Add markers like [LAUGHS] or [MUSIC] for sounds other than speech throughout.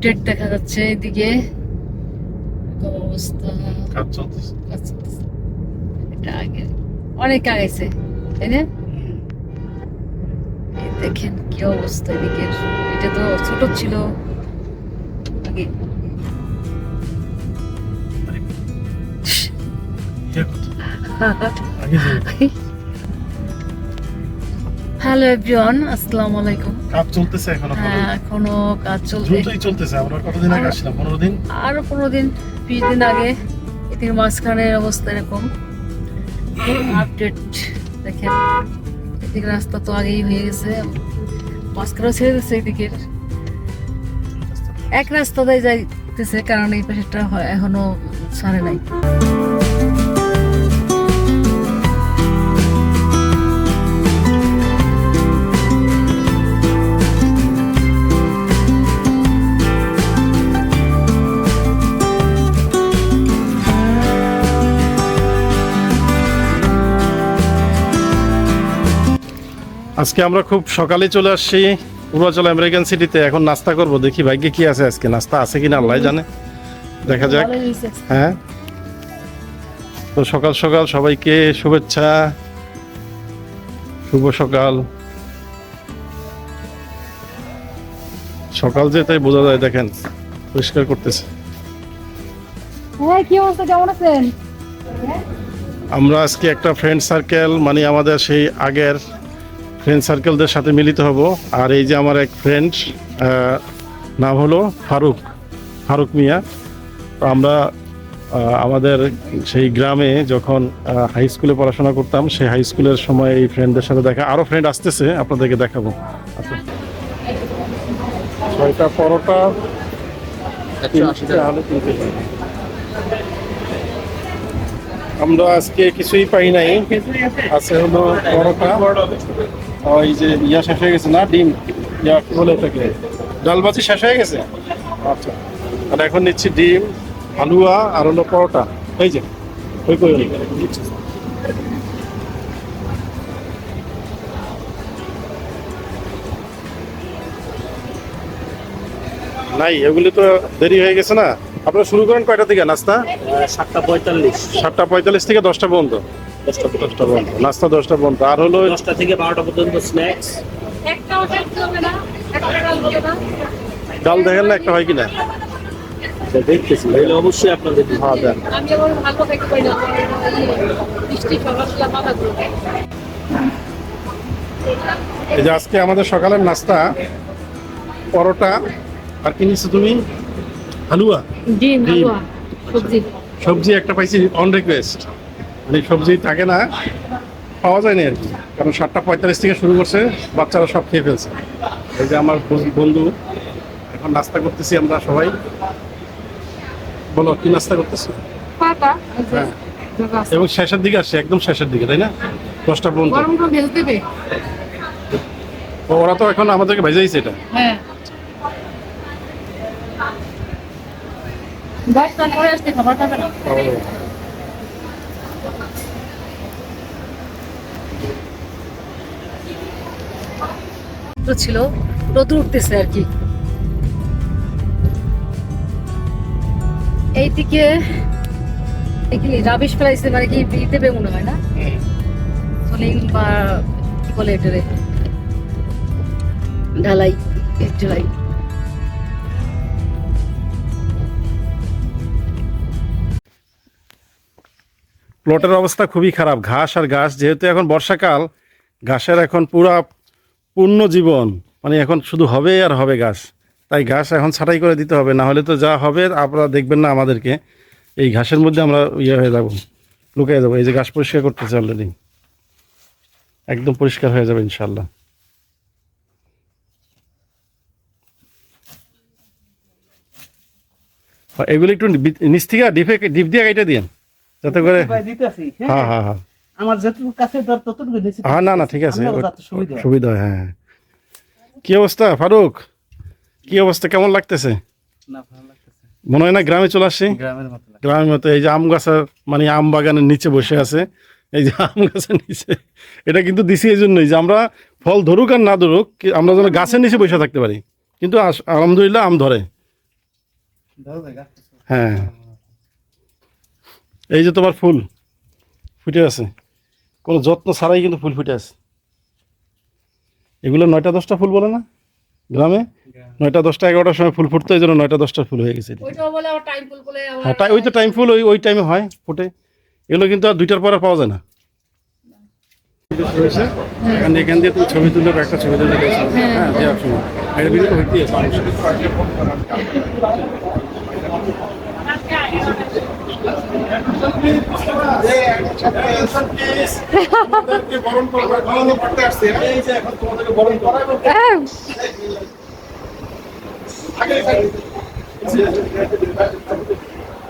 Update দেখা যাচ্ছে এদিকে। অবস্থা। এটা আগে। অনেক তাই না? দেখেন কি অবস্থা এদিকে। এটা তো ছোট ছিল আগে। [LAUGHS] [LAUGHS] হ্যালো এভরিওয়ান আসসালামু আলাইকুম কাজ চলতেছে এখনও হ্যাঁ এখনও কাজ চলছে। দ্রুতই চলতেছে আমরা কতদিন আগে আসলাম পনেরো দিন? আরও পনেরো দিন বিশ দিন আগে। এদিকে মাঝখানের অবস্থা এরকম। আপডেট দেখেন এদিকে রাস্তা তো আগেই হয়ে গেছে। মাঝখানেও ছেড়ে দিচ্ছে এদিকের এক রাস্তা দিয়ে যাইতেছে কারণ এই পাশেরটা হয় এখনও ছাড়ে নাই। আজকে আমরা খুব সকালে চলে আসছি পূর্বাচল আমেরিকান সিটিতে। এখন নাস্তা করব দেখি ভাগ্যে কি আছে আজকে। নাস্তা আছে কিনা আল্লাহ জানে। দেখা যাক। হ্যাঁ। তো সকাল সকাল সবাইকে শুভেচ্ছা। শুভ সকাল। সকাল যে তাই বোঝা যায় দেখেন পরিষ্কার করতেছে। হ্যাঁ কি অবস্থা? কেমন আছেন? আমরা আজকে একটা ফ্রেন্ড সার্কেল মানে আমাদের সেই আগের ফ্রেন্ড সার্কেলদের সাথে মিলিত হব। আর এই যে আমার এক ফ্রেন্ড নাম হলো ফারুক ফারুক মিয়া। তো আমরা আমাদের সেই গ্রামে যখন হাই স্কুলে পড়াশোনা করতাম সেই হাই স্কুলের সময় এই ফ্রেন্ডদের সাথে দেখা আরও ফ্রেন্ড আসতেছে আপনাদেরকে দেখাবো। আচ্ছা। ছয়টা পরোটা আমরা আজকে কিছুই পাই নাই আছে হলো পরোটা। ওই যে ইয়া শেষ হয়ে গেছে না? ডিম? ইয়া বলে এটাকে? ডালবাজি শেষ হয়ে গেছে? আচ্ছা। আর এখন নিচ্ছি ডিম হালুয়া আর হলো পরোটা। এই যে ওই কই নাই এগুলি তো দেরি হয়ে গেছে না? আপনারা শুরু করেন কয়টা থেকে নাস্তা? সাতটা পঁয়তাল্লিশ। সাতটা পঁয়তাল্লিশ থেকে দশটা পর্যন্ত। দশটা দশটা পর্যন্ত নাস্তা দশটা পর্যন্ত। আর হলো দশটা থেকে বারোটা পর্যন্ত স্ন্যাক্স ডাল দেখেন না একটা হয় কিনা? দেখতেছি। তাহলে অবশ্যই আপনাদের হ্যাঁ দেন। আমি আবার ভালো দেখতে পাই না বৃষ্টি সকালবেলা মাথা ঘুরে এই যে আজকে আমাদের সকালের নাস্তা পরোটা আর কি নিচ্ছ তুমি? হালুয়া? ডিম ডিম। হালুয়া সবজি। সবজি একটা পাইছি অন রিকোয়েস্ট মানে সবজি থাকে না পাওয়া যায় না আর কি। কারণ সাতটা পঁয়তাল্লিশ থেকে শুরু করছে বাচ্চারা সব খেয়ে ফেলছে। এই যে আমার বন্ধু- এখন নাস্তা করতেছি আমরা সবাই। বলো কি নাস্তা করতেছি? হ্যাঁ। এবং শেষের দিকে আসছে একদম শেষের দিকে তাই না? দশটা পর্যন্ত। ওরা তো এখন আমাদেরকে ভেজাইছে এটা। হ্যাঁ। আসতে খাবার খাবে না। ছিল রোদ উঠতেছে আর কি। এইদিকে রাবিশ ফেলাইছে মানে কি দেবে মনে হয় না? সলিং বা কি বলে এটারে? ঢালাই ঢালাই। প্লটের অবস্থা খুবই খারাপ, ঘাস আর ঘাস, যেহেতু এখন বর্ষাকাল, ঘাসের এখন পুরা পূর্ণ জীবন। মানে এখন শুধু হবে আর হবে গাছ। তাই ঘাস এখন ছাঁটাই করে দিতে হবে। না হলে তো যা হবে আপনারা দেখবেন না আমাদেরকে। এই ঘাসের মধ্যে আমরা ইয়ে হয়ে যাব লুকিয়ে যাব। এই যে ঘাস পরিষ্কার করতেছে অলরেডি একদম পরিষ্কার হয়ে যাবে ইনশাল্লাহ এগুলো একটু নিচ থেকে ডিপে ডিপ দিয়ে কাইটা দিন যাতে করে হ্যাঁ হ্যাঁ হ্যাঁ। আমার যতটুকু কাছে ধর ততটুকু দিছি হ্যাঁ না না ঠিক আছে। সুবিধা হয়। হয়। কি অবস্থা ফারুক? কি অবস্থা কেমন লাগতেছে? না ভালো লাগতেছে। মনে হয় না গ্রামে চলে আসছি? গ্রামের মতো গ্রামের মতো এই যে আম গাছের মানে আম বাগানের নিচে বসে আছে এই যে আম গাছের নিচে। এটা কিন্তু দিছি এই জন্যই যে আমরা ফল ধরুক আর না ধরুক আমরা যেন গাছের নিচে বসে থাকতে পারি। কিন্তু আলহামদুলিল্লাহ আম ধরে। হ্যাঁ। এই যে তোমার ফুল ফুটে আছে। কোনো যত্ন ছাড়াই কিন্তু ফুল ফুটে আছে। এগুলো নয়টা দশটা ফুল বলে না? গ্রামে? নয়টা দশটা এগারোটার সময় ফুল ফুটতো এই জন্য নয়টা দশটা ফুল হয়ে গেছে ওইটাও বলে আবার টাইম ফুল বলে আবার হ্যাঁ ওই তো টাইম ফুল ওই ওই টাইমে হয় ফুটে। এগুলো কিন্তু আর দুইটার পর আর পাওয়া যায় না। এখান দিয়ে এখান দিয়ে তুমি ছবি একটা ছবি তুলে। হ্যাঁ দেওয়ার সময়। এটা বিরত হইতেই আছে মানুষের।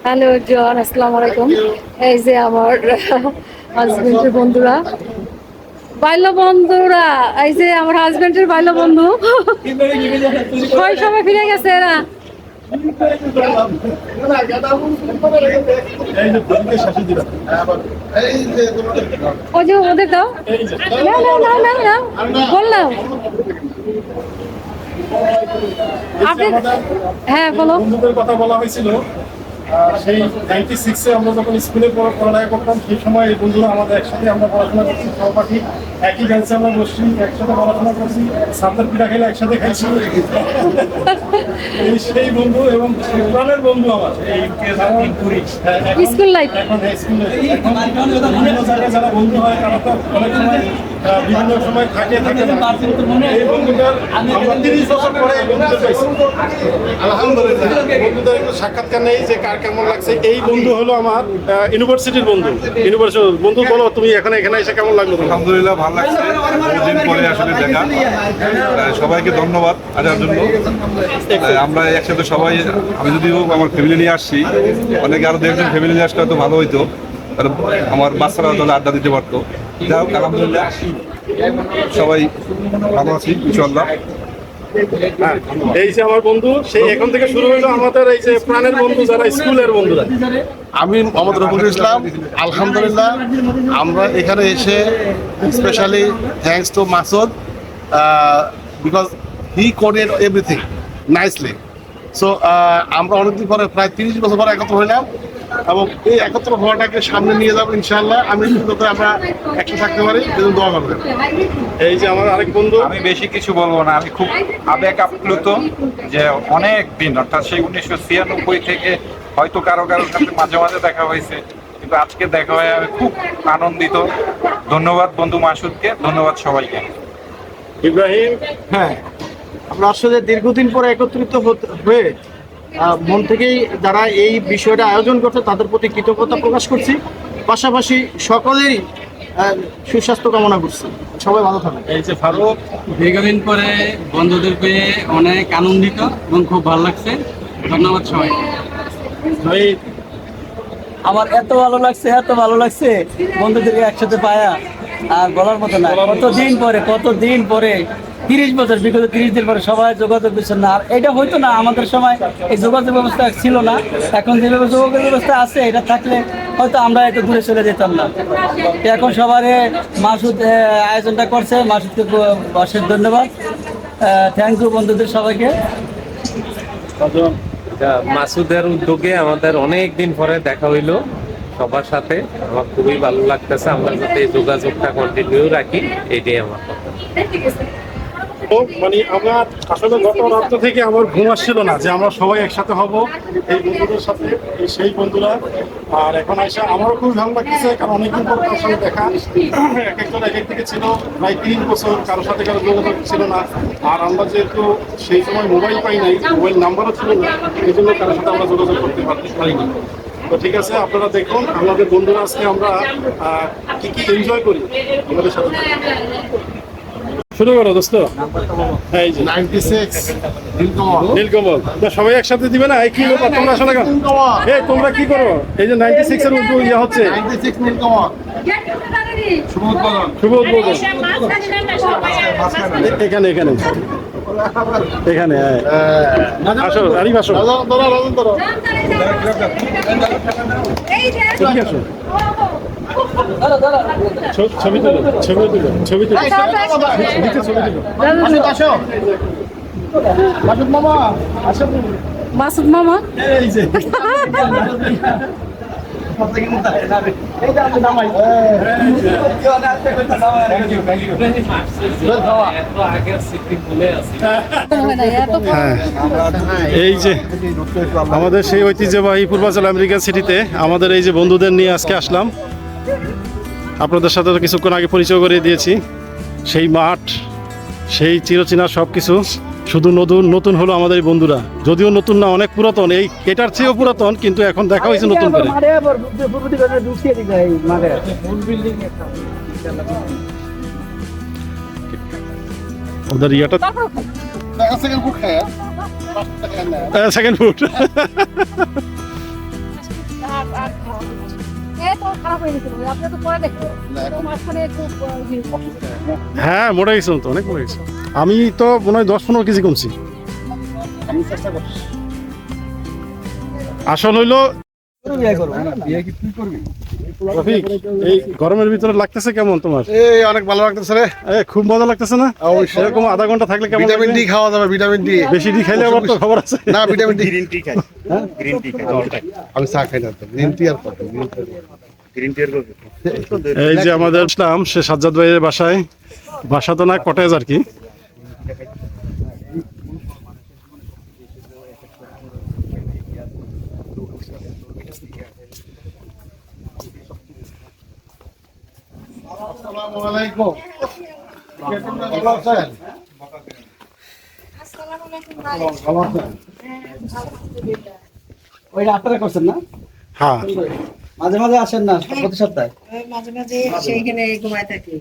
হ্যালো জন আসসালামু আলাইকুম। এই যে আমার হাজবেন্ডের বন্ধুরা। বাল্য বন্ধুরা এই যে আমার হাজবেন্ডের বাল্য বন্ধু সময় ফিরে গেছে এরা। বললাম হ্যাঁ বলো। বন্ধুদের কথা বলা হয়েছিল। সেই সিক্সে আমরা যখন স্কুলে পড়া- পড়ালেখা করতাম, সেই সময় বন্ধুরা আমাদের একসাথে আমরা পড়াশোনা করছি সহপাঠী। একই বেঞ্চে আমরা বসছি একসাথে পড়াশোনা করছি সাতের পিঠা খেলে একসাথে খাইছি। এই সেই বন্ধু এবং প্রাণের বন্ধু আমার। এই স্কুল লাইফ বিভিন্ন জায়গায় যারা বন্ধু হয় তারা তো অনেক সময় বিভিন্ন সময় থাকে থাকে এই বন্ধুটার আমরা তিরিশ বছর পরে এই পাইছি। আলহামদুলিল্লাহ। বন্ধুদের একটু সাক্ষাৎকার নেই যে কার কেমন লাগছে। এই বন্ধু হলো আমার ইউনিভার্সিটির বন্ধু। ইউনিভার্সিটি বন্ধু বলো তুমি এখানে এখানে এসে কেমন লাগল আলহামদুলিল্লাহ ভালো লাগছে। দিন পরে আসলে দেখা। সবাইকে ধন্যবাদ আসার জন্য। আমরা একসাথে সবাই, আমি যদিও আমার ফ্যামিলি নিয়ে আসছি, অনেকে আরও দেখছেন ফ্যামিলি নিয়ে আসলে হয়তো ভালো হইতো। আমার বাচ্চারা তাহলে আড্ডা দিতে পারতো। যাই হোক, আলহামদুলিল্লাহ। সবাই ভালো আছি ইনশাল্লাহ হ্যাঁ, এই যে আমার বন্ধু সেই এখন থেকে শুরু হলো আমাদের এই যে প্রাণের বন্ধু যারা স্কুলের বন্ধুরা আমি মোহাম্মদ রফিকুল ইসলাম আলহামদুলিল্লাহ। আমরা এখানে এসে specially thanks to Masud because he coded everything nicely so আমরা অনেকদিন পরে প্রায় তিরিশ বছর পরে একত্র হইলাম। এবং এই একত্র হওয়াটাকে সামনে নিয়ে যাব ইনশাল্লাহ আমি যাতে আমরা একটু থাকতে পারি। সেজন্য দোয়া করবেন। এই যে আমার আরেক বন্ধু। আমি বেশি কিছু বলব না। আমি খুব আবেগ আপ্লুত যে অনেক দিন অর্থাৎ সেই উনিশশো ছিয়ানব্বই থেকে হয়তো কারও কারোর সাথে মাঝে মাঝে দেখা হয়েছে। কিন্তু আজকে দেখা হয়ে আমি খুব আনন্দিত। ধন্যবাদ বন্ধু মাসুদকে। ধন্যবাদ সবাইকে। ইব্রাহিম হ্যাঁ। আমরা আসলে দীর্ঘদিন পরে একত্রিত হতে- হয়ে মন থেকেই যারা এই বিষয়টা আয়োজন করছে তাদের প্রতি কৃতজ্ঞতা প্রকাশ করছি। পাশাপাশি সকলেরই সুস্বাস্থ্য কামনা করছি। সবাই ভালো থাকবেন। এই যে ফারুক দীর্ঘদিন পরে বন্ধুদের পেয়ে অনেক আনন্দিত এবং খুব ভালো লাগছে। ধন্যবাদ সবাই আমার এত ভালো লাগছে এত ভালো লাগছে। বন্ধুদেরকে একসাথে পায়া আর বলার মতো না। কত দিন পরে কত দিন পরে তিরিশ বছর, বিগত তিরিশ দিন পরে সবাই যোগাযোগ দিচ্ছেন না। আর এটা হয়তো না, আমাদের সময় এই যোগাযোগ ব্যবস্থা ছিল না। এখন যেভাবে যোগাযোগ ব্যবস্থা আছে, এটা থাকলে হয়তো আমরা এত দূরে চলে যেতাম না। এখন সবারে মাসুদ আয়োজনটা করছে। মাসুদকে অশেষ ধন্যবাদ। থ্যাংক ইউ বন্ধুদের সবাইকে। মাসুদের উদ্যোগে আমাদের অনেক দিন পরে দেখা হইল সবার সাথে। আমার খুবই ভালো লাগতেছে, আমরা যাতে এই যোগাযোগটা কন্টিনিউ রাখি, এটাই আমার কথা। মানে আমার আসলে গত রাত্র থেকে আমার ঘুম আসছিল না যে আমরা সবাই একসাথে হব, এই বন্ধুদের সাথে সেই বন্ধুরা। আর এখন এসে আমারও খুব ভালো লাগতেছে, কারণ অনেকদিন পর কারোর সাথে দেখা। এক একজন এক এক থেকে ছিল, প্রায় তিন বছর কারোর সাথে কারও যোগাযোগ ছিল না। আর আমরা যেহেতু সেই সময় মোবাইল পাই নাই, মোবাইল নাম্বারও ছিল না, এই জন্য কারোর সাথে আমরা যোগাযোগ করতে পারিনি। তো ঠিক আছে, আপনারা দেখুন, আমাদের বন্ধুরা আজকে আমরা কি কি এনজয় করি? আমাদের সাথে শুরু করো দোস্ত। এই যে। Ninety six Nilkamal. নীলকমল সবাই একসাথে দিবে না? এই কি ব্যাপার? তোমরা আসলে এই তোমরা কি করো? এই যে নাইনটি সিক্স এর উদ্যোগ ইয়ে হচ্ছে। শুভ উদ্বোধন। শুভ উদ্বোধন। এ- এখানে এখানে। এখানে হ্যাঁ। আসো আরিফ আসো। রাজন ধরো রাজন ধরো। ঠিক আসো। ছ- মাসুদ মামা এই যে আমাদের সেই ঐতিহ্যবাহী পূর্বাচল আমেরিকা সিটিতে আমাদের এই যে বন্ধুদের নিয়ে আজকে আসলাম। আপনাদের সাথে তো কিছুক্ষণ আগে পরিচয় করে দিয়েছি। সেই মাঠ সেই চিরচেনা সব কিছু শুধু নতুন নতুন হলো আমাদের বন্ধুরা। যদিও নতুন না অনেক পুরাতন। এই এটার চেয়েও পুরাতন কিন্তু এখন দেখা হয়েছে নতুন করে। ওদের ইয়াটা সেকেন্ড ফুড হ্যাঁ মোটা গেছিলাম তো অনেক মোটা গেছিলাম আমি তো মনে হয় দশ পনেরো কেজি কমছি। আসল হইল গরমের ভিতরে লাগতেছে কেমন তোমার? এই অনেক ভালো লাগতেছে রে। খুব মজা লাগতেছে না? সেরকম আধা ঘণ্টা থাকলে কেমন ভিটামিন ডি খাওয়া যাবে ভিটামিন ডি। বেশি ডি খাইলে আবার তো খবর আছে। না ভিটামিন ডি। গ্রিন টি খাই। গ্রিন টি খাই আমি চা খাই না গ্রিন টি আর কত এই যে আমাদের ইসলাম সে সাজ্জাদ ভাইয়ের বাসায়। বাসা তো না কটেজ আর কি। আসসালামু আলাইকুম ভালো আছেন ভালো আছেন ওইটা আপনারা করছেন না হ্যাঁ মাঝে মাঝে আসেন না প্রতি সপ্তাহে। মাঝে মাঝে সেইখানে ঘুমায় থাকি।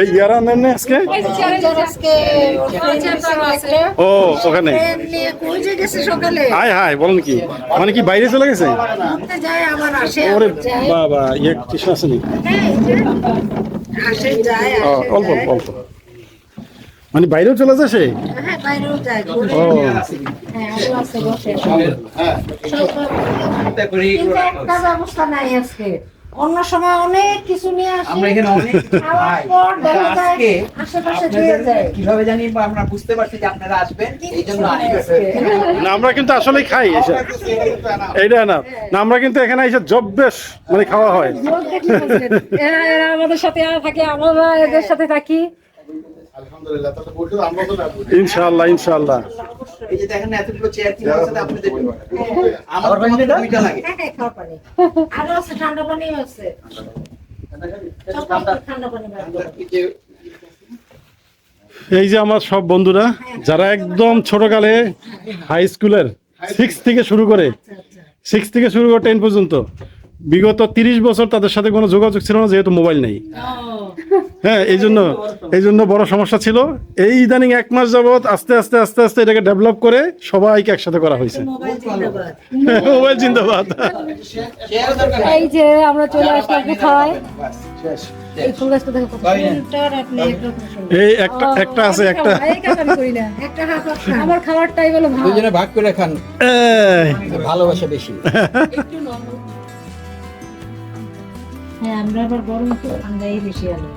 এই ইয়ারা নেন না আজকে? ও ওখানে। নিয়ে কই যে গেছে সকালে। হাই হাই বলেন কি। মানে কি বাইরে চলে গেছে? ওরে বাবা ইয়ে কৃষ্ণ আসেনি আসে যায় ও, আসে অল্প অল্প অল্প। মানে বাইরেও চলে যায় সে? হ্যাঁ বাইরেও যায় ও। হ্যাঁ আজকে। অন্য সময় অনেক কিছু নিয়ে আসে। আমরা এখানে অনেক যায় আশেপাশে দিয়ে যায়। কীভাবে জানি বা আমরা বুঝতে পারছি যে আপনারা আসবেন এই জন্য না আমরা কিন্তু আসলেই খাই এসে। এইটা না। না আমরা কিন্তু এখানে এসে জব বেশ মানে খাওয়া হয়। এরা এরা আমাদের সাথে থাকে আমরা এদের সাথে থাকি। ইনশাআল্লাহ ইনশাআল্লাহ। এই যে দেখেন এতগুলো চেয়ার কি আছে আপনাদের আমার তো দুইটা লাগে। হ্যাঁ হ্যাঁ আরও আছে ঠান্ডা আছে। বার করো। এই যে আমার সব বন্ধুরা যারা একদম ছোটকালে হাই স্কুলের সিক্স থেকে শুরু করে সিক্স থেকে শুরু করে টেন পর্যন্ত বিগত তিরিশ বছর তাদের সাথে কোনো যোগাযোগ ছিল না যেহেতু মোবাইল নেই। হ্যাঁ এই জন্য এই জন্য বড় সমস্যা ছিল। এই ইদানিং এক মাস যাবত আস্তে আস্তে আস্তে আস্তে এটাকে ডেভেলপ করে সবাইকে একসাথে করা হয়েছে। মোবাইল জিন্দাবাদ। মোবাইল এই যে আমরা চলে আসলাম কোথায়? এই একটা একটা আছে একটা এই কাজ আমি করি না। একটা হাফ হাফ খান। আমার খাবারটাই বলো ভাগ করে খান। ভালোবাসা বেশি। হ্যাঁ আমরা আবার গরম তো ঠান্ডাই বেশি আলো।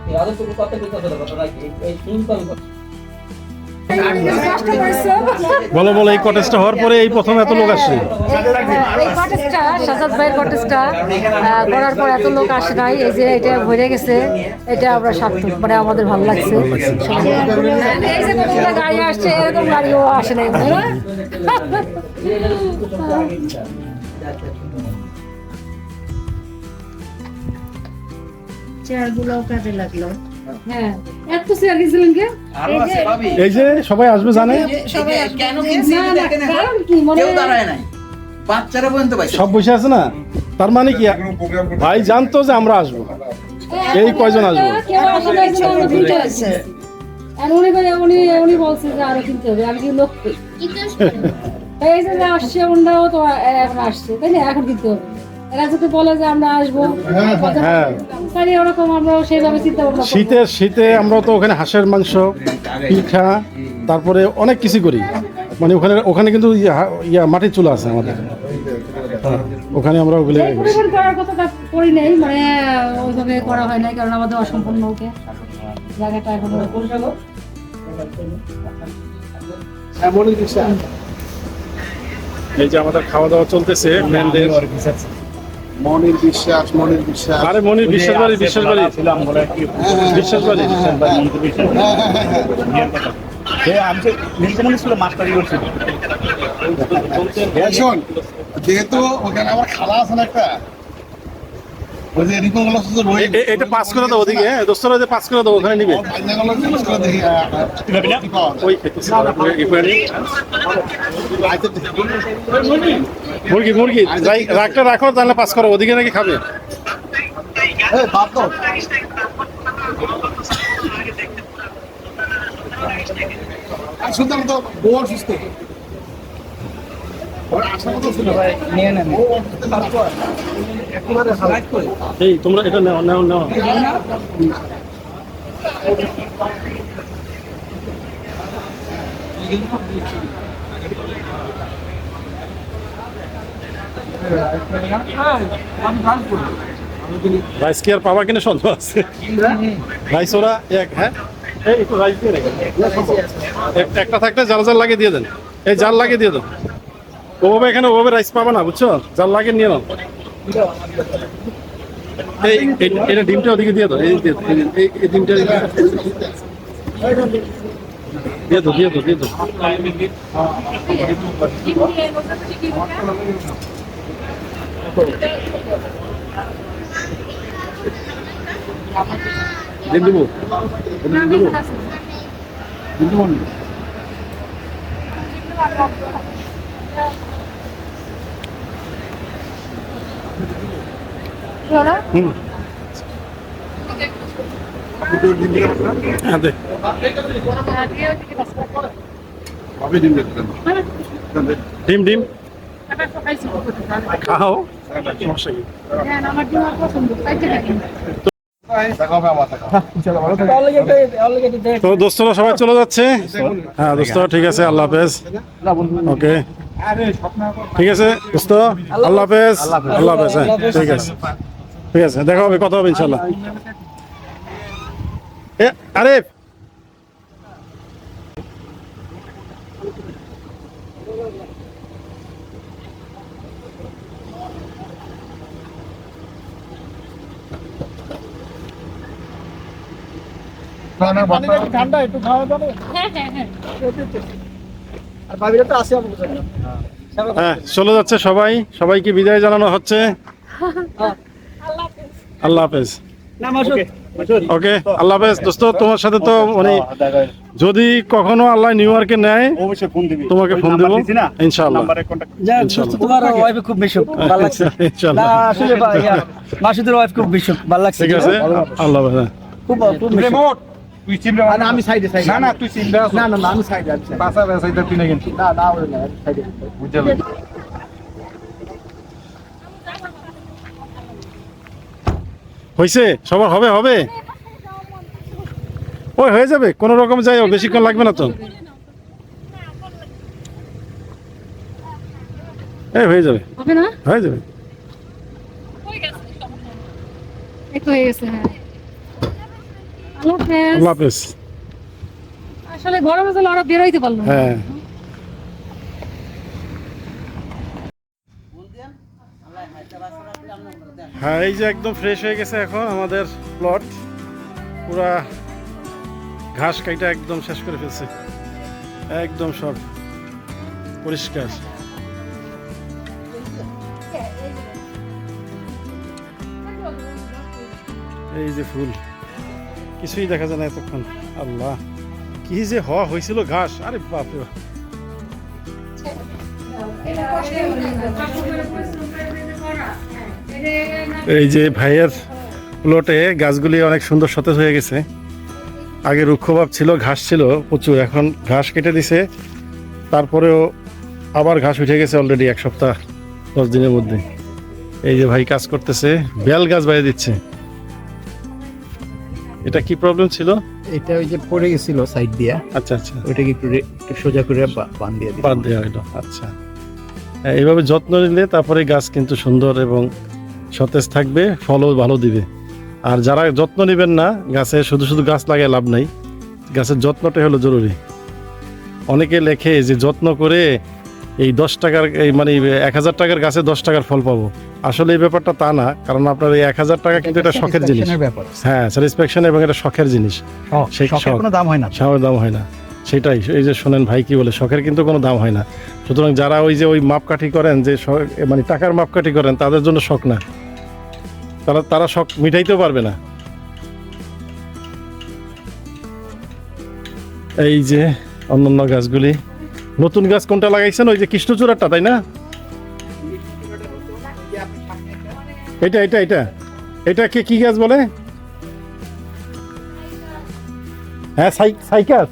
বলো বলো এই কটেজটা হওয়ার পরে এই প্রথম এত লোক আসছে? এই কটেজটা সাজাদ ভাইয়ের কটেজটা করার পর এত লোক আসে নাই এই যে এটা ভরে গেছে এটা আমরা সার্থক মানে আমাদের ভালো লাগছে। এই যে কতগুলো গাড়ি আসছে এরকম গাড়িও আসে নাই তাই না? কাজে লাগল। হ্যাঁ এত চেয়ার গেছিলেন কে? আরও আছে ভাবি। এই যে সবাই আসবে জানে? সবাই কেন না, না, কারণ কি? মানে দাঁড়ায় নাই। বাচ্চারা পর্যন্ত পাইছে। সব বসে আছে না? তার মানে কি? ভাই জানতো যে আমরা আসব। এই কয়জন আসব? আর উনি উনি উনি বলছে যে আরও কিনতে হবে। আমি কি লোক এই যে যে আসছে ওনারাও তো এখন আসছে। তাই না? এখন কিনতে হবে। এরা যদি বলে যে আমরা আসব হ্যাঁ তাহলে ওরকম আমরা সেইভাবে চিন্তা ভাবনা করব। শীতে শীতে আমরা তো ওখানে হাঁসের মাংস পিঠা তারপরে অনেক কিছু করি। মানে ওখানে ওখানে কিন্তু ইয়া মাটির চুলা আছে আমাদের। হ্যাঁ, ওখানে আমরা ওগুলো এই করার কথাটা করি নাই মানে ওইভাবে করা হয় নাই কারণ আমাদের অসম্পূর্ণ ওকে। জায়গাটা এখন এই যে আমাদের খাওয়া দাওয়া চলতেছে ফ্রেন্ডদের মনির বিশ্বাস মনির বিশ্বাস। আরে মনির বিশ্বাস। বাড়ি বিশ্বাস বাড়ি বিশ্বাস বাড়ি বিশ্বাস যেহেতু ওখানে আমার খালা আছে না একটা ওই যে যেহেতু ওখানে আমার খালা এ- এ- এটা পাস করে দাও ওদিকে হ্যাঁ দোস্তরা যে পাস করে দাও ওখানে নিবে। গলা সুন্দর দেখি ওই খেতেছে এখানে মুরগি মুরগি রাখটা রাখো তাহলে পাস করো ওদিকে নাকি খাবে? শুনতাম তো বউ অসুস্থ ওর আসার কথা ছিল নিয়ে নেন ও অসুস্থ তারপর একেবারে হালাত করে এই, তোমরা এটা নাও নাও নাও। রাইস কি আর পাবা কিনা সন্দেহ আছে? রাইস ওরা এক হ্যাঁ? একটা থাকলে জাল জাল লাগিয়ে দিয়ে দেন। এই, জাল লাগিয়ে দিয়ে দেন। ওভাবে এখানে ওভাবে রাইস পাবা না, বুঝছ? জাল লাগিয়ে নিয়ে নাও। এটা ডিমটা ওদিকে দিয়ে দাও, এই- এই ডিমটা দিয়ে দাও। দিয়ে দাও দিয়ে দাও ডিম দেবো? ডিম দেবো? ডিম দেবো হ্যাঁ ডিম ডিম খাও। অলরেডি তো দোস্তরা সবাই চলে যাচ্ছে। হ্যাঁ দোস্তরা ঠিক আছে আল্লাহ হাফেজ। ওকে ঠিক আছে দোস্ত আল্লাহ হাফেজ আল্লাহ হাফেজ। হ্যাঁ ঠিক আছে। ঠিক আছে দেখা হবে কথা হবে ইনশাল্লাহ। এ আরে ঠান্ডা একটু খাওয়া দাওয়া আর ভাবিরা তো। হ্যাঁ চলে যাচ্ছে সবাই। সবাইকে বিদায় জানানো হচ্ছে। আল্লাহ হাফেজ। ওকে আল্লাহ হাফেজ। দোস্ত তোমার সাথে তো মানে যদি কখনো আল্লাহ নিউ ইয়র্কে নেয় অবশ্যই ফোন দিবি। তোমাকে ফোন দেবো। ইনশাআল্লাহ। তোমার ওয়াইফ খুব ভালো লাগছে। ইনশাআল্লাহ। আসলে মাসুদের ওয়াইফ খুব মিশুক ভালো লাগছে। ঠিক আছে। আল্লাহ। খুব খুব মিশুক। তুই চিমড়ে না, আমি সাইডে সাইডে না না তুই চিমড়ে না না না আমি সাইডে সাইডে পাশা বেসাইতে তুই না কিন্তু না না ওই না সাইডে হয়েছে সবার হবে হবে? ওই হয়ে যাবে। কোনো রকম যাইও বেশিক্ষণ লাগবে না তো। এই হয়ে যাবে। হবে না? হয়ে যাবে। হয়ে গেছে হ্যাঁ। আল্লাহ হাফেজ। আসলে গরমে চলে ওরা বেরোইতে পারল না। হ্যাঁ। হ্যাঁ এই যে একদম ফ্রেশ হয়ে গেছে এখন আমাদের প্লট পুরা ঘাস কাইটা একদম শেষ করে ফেলছে। একদম সব পরিষ্কার। এই যে ফুল। কিছুই দেখা যায় না এতক্ষণ। আল্লাহ, কি যে হওয়া হয়েছিল ঘাস, আরে বাপরে বাপ। এই যে ভাইয়ের প্লটে গাছগুলি অনেক সুন্দর সতেজ হয়ে গেছে। আগে রুক্ষভাব ছিল, ঘাস ছিল, প্রচুর। এখন ঘাস কেটে দিছে। তারপরেও আবার ঘাস উঠে গেছে অলরেডি এক সপ্তাহ, দশ দিনের মধ্যে। এই যে ভাই কাজ করতেছে, বেল গাছ বাইরে দিচ্ছে। এটা কি প্রবলেম ছিল? এটা ওই যে পড়ে গেছিল সাইড দিয়া। আচ্ছা আচ্ছা। ওইটাকে একটু রে- একটু সোজা করে বান দিয়ে দিই বাদ দেওয়া হলো আচ্ছা। হ্যাঁ, এইভাবে যত্ন নিলে তারপরে গাছ কিন্তু সুন্দর এবং সতেজ থাকবে ফলও ভালো দিবে। আর যারা যত্ন নেবেন না গাছে শুধু শুধু গাছ লাগায় লাভ নাই। গাছের যত্নটাই হলো জরুরি। অনেকে লেখে যে যত্ন করে এই দশ টাকার এই মানে এক হাজার টাকার গাছে দশ টাকার ফল পাবো। আসলে এই ব্যাপারটা তা না কারণ আপনার এই এক হাজার টাকা কিন্তু এটা শখের জিনিস। হ্যাঁ স্যাটিসফ্যাকশন এবং এটা শখের জিনিস। সেই শখের কোনো দাম হয় না। স্বাভাবিক দাম হয় না। সেটাই এই যে শোনেন ভাই কি বলে শখের কিন্তু কোনো দাম হয় না। সুতরাং যারা ওই যে ওই মাপকাঠি করেন যে মানে টাকার মাপকাঠি করেন তাদের জন্য শখ না। তারা তারা শখ মিটাইতেও পারবে না। এই যে অন্যান্য গাছগুলি নতুন গাছ কোনটা লাগাইছেন? ওই যে কৃষ্ণচূড়ারটা তাই না? এটা এটা এটা। এটা কে গাছ বলে? হ্যাঁ সাই, সাইকাস।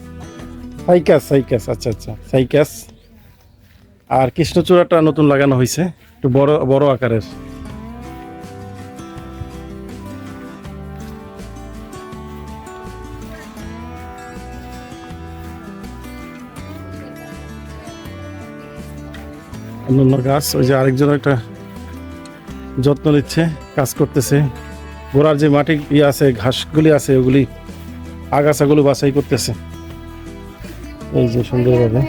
সাইকাস সাইকাস আচ্ছা আচ্ছা সাইকাস। আর কৃষ্ণচূড়াটা নতুন লাগানো হয়েছে একটু বড় বড় আকারের। অন্যান্য গাছ, ওই যে আরেকজন একটা যত্ন নিচ্ছে কাজ করতেছে। গোড়ার যে মাটি ইয়ে আছে ঘাসগুলি আছে ওগুলি আগাছাগুলো বাছাই করতেছে। এই যে সুন্দরভাবে।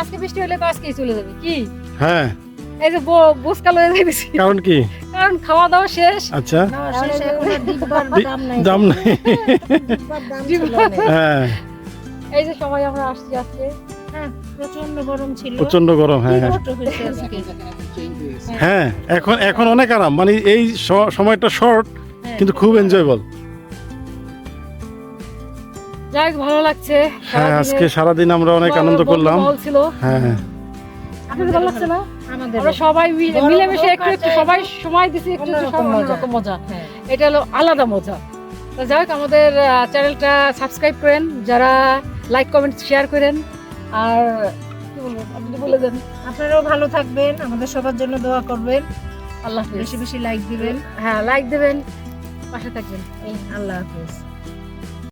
আজকে বৃষ্টি হলে তো আজকেই চলে যাবে কি? হ্যাঁ। এই যে বুসকাল হয়ে যাইতেছি। কারণ কি? কারণ খাওয়া দাওয়া শেষ। আচ্ছা। দাম নাই। হ্যাঁ। এই যে সবাই আমরা আসছি আজকে। হ্যাঁ, প্রচণ্ড গরম ছিল। প্রচণ্ড গরম হ্যাঁ হ্যাঁ। হ্যাঁ এখন এখন অনেক আরাম। মানে এই সময়টা শর্ট কিন্তু খুব এনজয়েবল যাই ভালো লাগছে। হ্যাঁ আজকে সারাদিন আমরা অনেক আনন্দ করলাম। হ্যাঁ। আপনাদের ভালো লাগছে না? আমরা সবাই মিলেমিশে একটু একটু সবাই সময় দিছি একটু সবাই মজা। হ্যাঁ। এটা হলো আলাদা মজা। তো যাই হোক আমাদের চ্যানেলটা সাবস্ক্রাইব করেন যারা লাইক কমেন্ট শেয়ার করেন। আর আপনি বলে দেন। আপনারাও ভালো থাকবেন আমাদের সবার জন্য দোয়া করবেন। আল্লাহ বেশি বেশি লাইক দিবেন। হ্যাঁ লাইক দেবেন পাশে থাকবেন। এই আল্লাহ হাফেজ।